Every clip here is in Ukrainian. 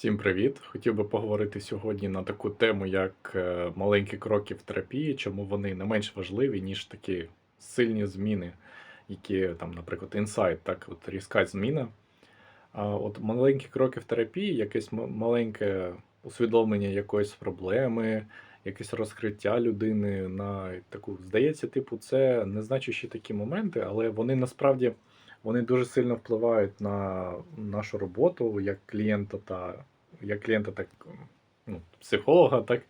Всім привіт! Хотів би поговорити сьогодні на таку тему, як е, маленькі кроки в терапії, чому вони не менш важливі, ніж такі сильні зміни, які там, наприклад, інсайт, так, от різка зміна. А от маленькі кроки в терапії, якесь маленьке усвідомлення якоїсь проблеми, якесь розкриття людини на таку, здається, типу, це незначущі такі моменти, але вони насправді вони дуже сильно впливають на нашу роботу як клієнта та як клієнта, так ну, психолога, так.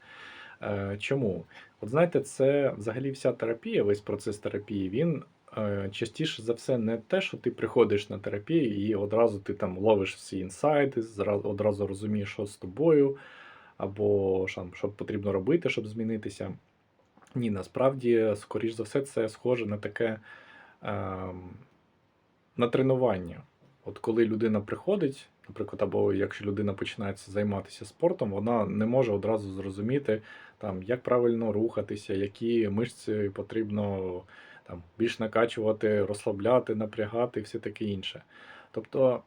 Е, чому? От знаєте, це взагалі вся терапія, весь процес терапії, він е, частіше за все не те, що ти приходиш на терапію і одразу ти там ловиш всі інсайти, одразу розумієш, що з тобою, або що, що потрібно робити, щоб змінитися. Ні, насправді, скоріш за все, це схоже на таке ем, на тренування. От коли людина приходить, наприклад, або якщо людина починає займатися спортом, вона не може одразу зрозуміти, там, як правильно рухатися, які мишці потрібно там, більш накачувати, розслабляти, напрягати і все таке інше. Тобто,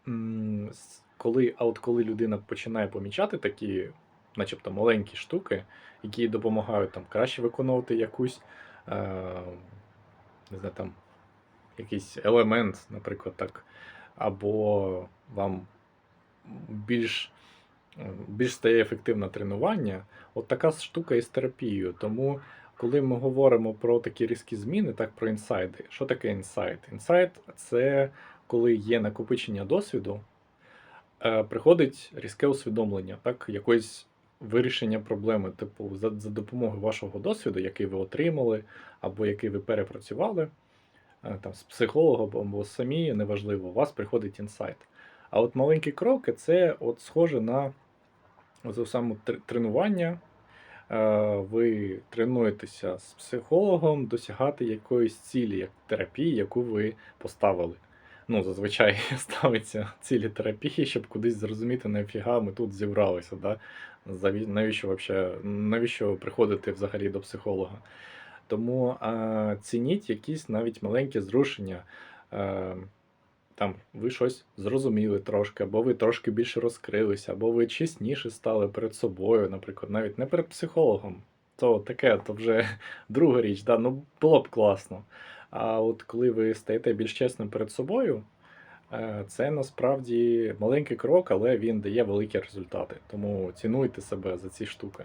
коли, а от коли людина починає помічати такі, начебто маленькі штуки, які допомагають там, краще виконувати якусь, е, не знаю, там, якийсь елемент, наприклад, так, або вам більш, більш стає ефективне тренування, от така штука із терапією. Тому, коли ми говоримо про такі різкі зміни, так про інсайди. Що таке інсайт? Інсайт це коли є накопичення досвіду, е, приходить різке усвідомлення, так, якоїсь вирішення проблеми, типу, за, за допомогою вашого досвіду, який ви отримали, або який ви перепрацювали, там, з психологом або самі, неважливо, у вас приходить інсайт. А от маленькі кроки це от схоже на саме тренування. Е, Ви тренуєтеся з психологом досягати якоїсь цілі, як терапії, яку ви поставили. Ну, зазвичай ставиться цілі терапії, щоб кудись зрозуміти, нафіга ми тут зібралися. Да? Навіщо, навіщо приходити взагалі до психолога? Тому е, цініть якісь навіть маленькі зрушення. Е, там ви щось зрозуміли трошки, або ви трошки більше розкрилися, або ви чесніше стали перед собою, наприклад, навіть не перед психологом. То таке, то вже друга річ, да, ну було б класно. А от коли ви стаєте більш чесним перед собою, е, це насправді маленький крок, але він дає великі результати. Тому цінуйте себе за ці штуки.